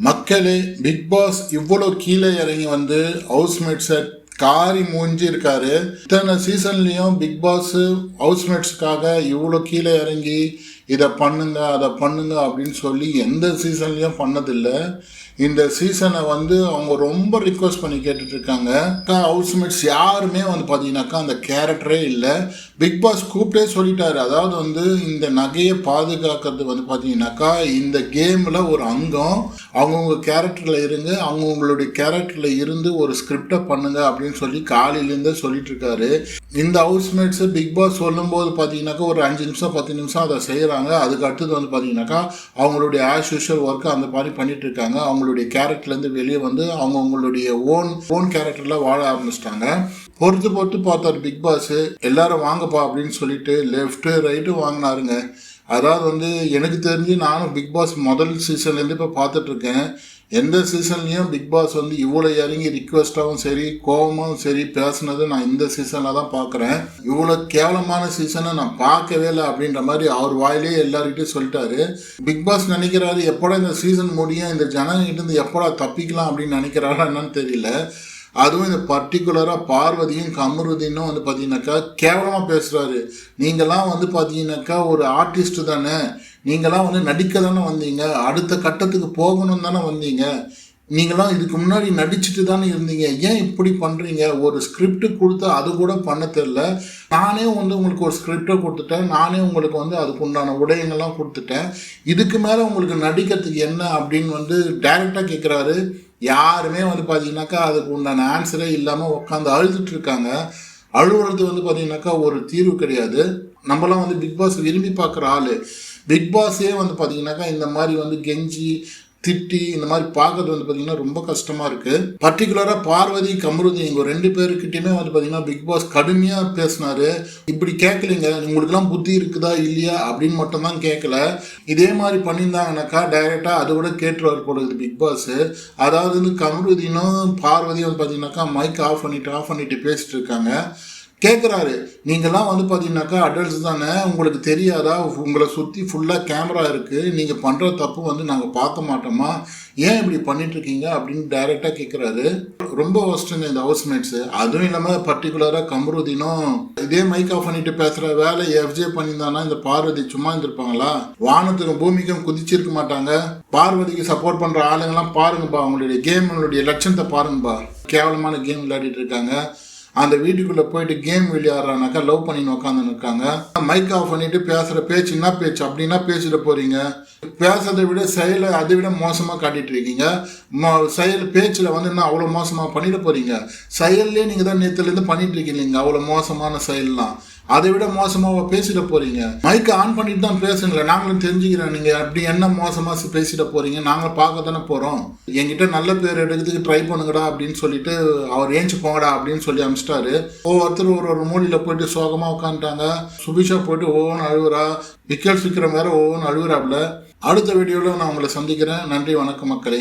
மக்களே big pass இவ்வளோ கீழே இறங்கி வந்து ஹவுஸ்மேட்ஸை காரி மூஞ்சி இருக்காரு. இத்தனை சீசன்லேயும் பிக் பாஸ் ஹவுஸ்மேட்ஸுக்காக இவ்வளோ கீழே இறங்கி இதை பண்ணுங்க அதை பண்ணுங்க அப்படின்னு சொல்லி எந்த சீசன்லேயும் பண்ணதில்லை. இந்த சீசனை வந்து அவங்க ரொம்ப ரிக்வஸ்ட் பண்ணி கேட்டுட்ருக்காங்க. ஹவுஸ்மேட்ஸ் யாருமே வந்து பார்த்தீங்கன்னாக்கா அந்த கேரக்டரே இல்லை. பிக் பாஸ் கூப்பிட்டே சொல்லிட்டாரு. அதாவது வந்து இந்த நகையை பாதுகாக்கிறது வந்து பார்த்தீங்கன்னாக்கா இந்த கேமில் ஒரு அங்கம். அவங்கவுங்க கேரக்டரில் இருங்க. அவங்கவுங்களுடைய கேரக்டரில் இருந்து ஒரு ஸ்கிரிப்டை பண்ணுங்க அப்படின்னு சொல்லி காலையிலேருந்தே சொல்லிட்டு இருக்காரு இந்த ஹவுஸ்மேட்ஸு பிக் பாஸ் சொல்லும்போது பார்த்தீங்கன்னாக்கா ஒரு அஞ்சு நிமிஷம் பத்து நிமிஷம் அதை செய்கிறாங்க அதுக்கு அடுத்தது வந்து பார்த்தீங்கன்னாக்கா அவங்களுடைய ஆஸ் யூஷுவல் ஒர்க்கை அந்த மாதிரி பண்ணிட்டு இருக்காங்க. அவங்களுடைய கேரக்டர்லேருந்து வெளியே வந்து அவங்க அவங்களுடைய ஓன் ஓன் கேரக்டரில் வாழ ஆரம்பிச்சிட்டாங்க. பொறுத்து பொறுத்து பார்த்தார் பிக் பாஸ் எல்லாரும் வாங்கப்பா அப்படின்னு சொல்லிட்டு லெஃப்ட்டு ரைட்டு வாங்கினாருங்க. அதாவது வந்து எனக்கு தெரிஞ்சு நானும் பிக் பாஸ் முதல் சீசன்லேருந்து இப்போ பார்த்துட்ருக்கேன். எந்த சீசன்லேயும் பிக் பாஸ் வந்து இவ்வளோ இறங்கி ரிக்வெஸ்ட்டாகவும் சரி கோபமாகவும் சரி பேசுனது நான் இந்த சீசனில் தான் பார்க்குறேன். இவ்வளோ கேவலமான சீசனை நான் பார்க்கவே இல்லை அப்படின்ற மாதிரி அவர் வாயிலே எல்லார்கிட்டையும் சொல்லிட்டாரு. பிக் பாஸ் நினைக்கிறாரு எப்படா இந்த சீசன் முடியும்? இந்த ஜனங்கிட்ட எப்படா தப்பிக்கலாம் அப்படின்னு நினைக்கிறாரா என்னன்னு தெரியல. அதுவும் இந்த பர்டிகுலராக பார்வதியும் கமருதீனும் வந்து பார்த்தீங்கன்னாக்கா கேவலமாக பேசுகிறாரு நீங்களாம் வந்து பார்த்தீங்கன்னாக்கா ஒரு ஆர்டிஸ்ட் தானே. நீங்களாம் வந்து நடிக்க தானே வந்தீங்க. அடுத்த கட்டத்துக்கு போகணும் தானே வந்தீங்க. நீங்களாம் இதுக்கு முன்னாடி நடிச்சுட்டு தானே இருந்தீங்க. ஏன் இப்படி பண்ணுறீங்க ஒரு ஸ்கிரிப்ட் கொடுத்து அது கூட பண்ண தெரில நானே வந்து உங்களுக்கு ஒரு ஸ்கிரிப்டை கொடுத்துட்டேன். நானே உங்களுக்கு வந்து அதுக்கு உண்டான உடையங்கள்லாம் கொடுத்துட்டேன். இதுக்கு மேலே உங்களுக்கு நடிக்கிறதுக்கு என்ன அப்படின்னு வந்து டைரெக்டாக கேட்குறாரு யாருமே வந்து பார்த்தீங்கன்னாக்கா அதுக்கு உண்டான ஆன்சரே இல்லாமல் உட்காந்து அழுதுட்டு இருக்காங்க. அழுவுறது வந்து பார்த்தீங்கன்னாக்கா ஒரு தீர்வு கிடையாது. நம்மலாம் வந்து பிக் பாஸ் விரும்பி பார்க்குற ஆள். பிக் பாஸே வந்து பார்த்தீங்கன்னாக்கா இந்த மாதிரி வந்து கெஞ்சி திட்டி இந்த மாதிரி பார்க்கறது வந்து பார்த்தீங்கன்னா ரொம்ப கஷ்டமாக இருக்குது பர்டிகுலராக பார்வதி கமருதி இவங்க ரெண்டு பேருக்கிட்டையுமே வந்து பார்த்தீங்கன்னா பிக் பாஸ் கடுமையாக பேசினாரு. இப்படி கேட்கலைங்க உங்களுக்குலாம் புத்தி இருக்குதா இல்லையா அப்படின்னு மட்டும்தான் கேட்கல இதே மாதிரி பண்ணியிருந்தாங்கனாக்கா டைரெக்டாக அதை விட கேட்டுருவார் போல இருக்குது பிக் பாஸ் அதாவது வந்து கமருதினும் பார்வதியும் வந்து பார்த்தீங்கன்னாக்கா மைக் ஆஃப் பண்ணிட்டு ஆஃப் பண்ணிட்டு பேசிட்டு இருக்காங்க. கேட்குறாரு நீங்கள்லாம் வந்து பார்த்தீங்கன்னாக்கா அடல்ட்ஸ் தானே உங்களுக்கு தெரியாதா? உங்களை சுற்றி ஃபுல்லாக கேமரா இருக்குது நீங்கள் பண்ணுற தப்பு வந்து நாங்கள் பார்க்க மாட்டோமா? ஏன் இப்படி பண்ணிட்டுருக்கீங்க? அப்படின்னு டைரெக்டாக கேட்குறாரு ரொம்ப ஒஸ்ட்டுங்க இந்த ஹவுஸ்மேட்ஸு அதுவும் இல்லாமல் பர்டிகுலராக கமருதீனும் இதே மைக் ஆஃப் பண்ணிட்டு பேசுகிற வேலை எஃப்ஜே பண்ணியிருந்தானா? இந்த பார்வதி சும்மா இருந்திருப்பாங்களா? வானத்துக்கும் பூமிக்கும் குதிச்சிருக்க மாட்டாங்க. பார்வதிக்கு சப்போர்ட் பண்ணுற ஆளுங்கெல்லாம் பாருங்கப்பா. அவங்களுடைய கேம்களுடைய லட்சணத்தை பாருங்கப்பா. கேவலமான கேம் விளையாடிட்டு இருக்காங்க. அந்த வீட்டுக்குள்ளே போயிட்டு கேம் விளையாடுறானாக்கா லவ் பண்ணின்னு உட்காந்துன்னு இருக்காங்க. மைக் ஆஃப் பண்ணிட்டு பேசுகிற பேச்சு என்ன பேச்சு? அப்படின்னா பேசிட்டு போகிறீங்க பேசுறதை விட செயலை அதை விட மோசமாக காட்டிட்டு இருக்கீங்க. மோ- செயல் பேச்சில் வந்து என்ன அவ்வளோ மோசமாக பண்ணிட்டு போகிறீங்க செயல்லே நீங்கள் தான் நேற்றுலேருந்து பண்ணிட்டு இருக்கீங்க அவ்வளோ மோசமான செயல்லாம். அதை விட மோசமாக பேசிட போறீங்க. மைக்கை ஆன் பண்ணிட்டு தான் பேசுங்கள நாங்களும் தெரிஞ்சுக்கிறோம் நீங்க அப்படி என்ன மோசமாக பேசிட போறீங்க? நாங்களும் பார்க்க தானே போறோம். என்கிட்ட நல்ல பேர் எடுக்கிறதுக்கு ட்ரை பண்ணுங்கடா அப்படின்னு சொல்லிட்டு அவர் ஏஞ்சி போங்கடா அப்படின்னு சொல்லி அமிச்சிட்டாரு. ஒவ்வொருத்தர் ஒரு ஒரு மூலியில் போயிட்டு சோகமாக உட்காந்துட்டாங்க. சுபிஷா போயிட்டு ஒவ்வொன்று அழுகுறா விக்கல் விக்ரம் வேற ஒவ்வொன்று அழுகுறாப்புல அடுத்த வீடியோவில் நான் உங்களை சந்திக்கிறேன். நன்றி வணக்கம் மக்களே.